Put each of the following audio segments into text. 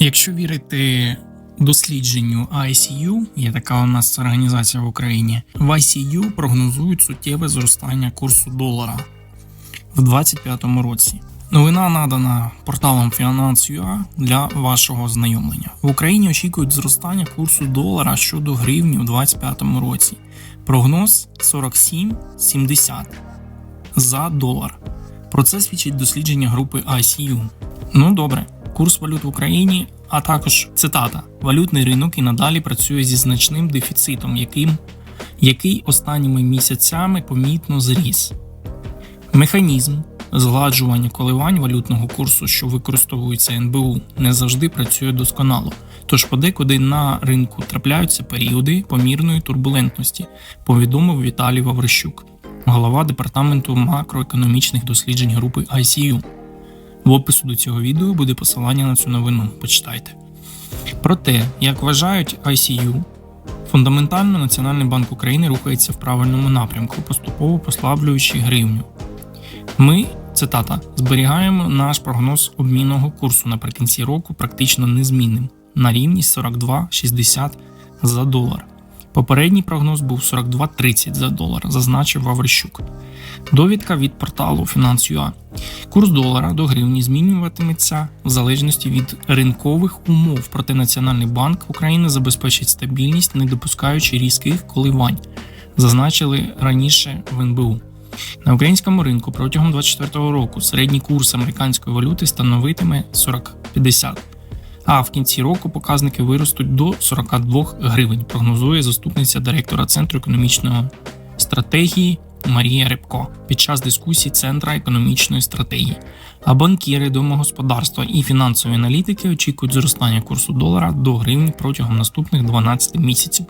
Якщо вірити дослідженню ICU, є така у нас організація в Україні, в ICU прогнозують суттєве зростання курсу долара в 2025 році. Новина надана порталом Finance.ua для вашого ознайомлення. В Україні очікують зростання курсу долара щодо гривні у 2025 році. Прогноз 47,70 за долар. Про це свідчить дослідження групи ICU. Ну добре, курс валют в Україні, а також цитата: валютний ринок і надалі працює зі значним дефіцитом, яким, який останніми місяцями помітно зріс. Механізм згладжування коливань валютного курсу, що використовується НБУ, не завжди працює досконало. Тож подекуди на ринку трапляються періоди помірної турбулентності, повідомив Віталій Ваврищук, голова департаменту макроекономічних досліджень групи ICU. В опису до цього відео буде посилання на цю новину. Почитайте. Проте, як вважають ICU, фундаментально Національний банк України рухається в правильному напрямку, поступово послаблюючи гривню. Ми, цитата, зберігаємо наш прогноз обмінного курсу наприкінці року практично незмінним на рівні 42,60 за долар. Попередній прогноз був 42,30 за долар, зазначив Ваврищук. Довідка від порталу Finance.ua. Курс долара до гривні змінюватиметься в залежності від ринкових умов, проте Національний банк України забезпечить стабільність, не допускаючи різких коливань, зазначили раніше в НБУ. На українському ринку протягом 2024 року середній курс американської валюти становитиме 40,50, а в кінці року показники виростуть до 42 гривень, прогнозує заступниця директора Центру економічної стратегії Марія Рибко під час дискусії Центра економічної стратегії. А банкіри, домогосподарства і фінансові аналітики очікують зростання курсу долара до гривні протягом наступних 12 місяців.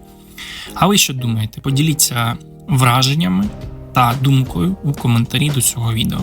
А ви що думаєте? Поділіться враженнями та думкою у коментарі до цього відео.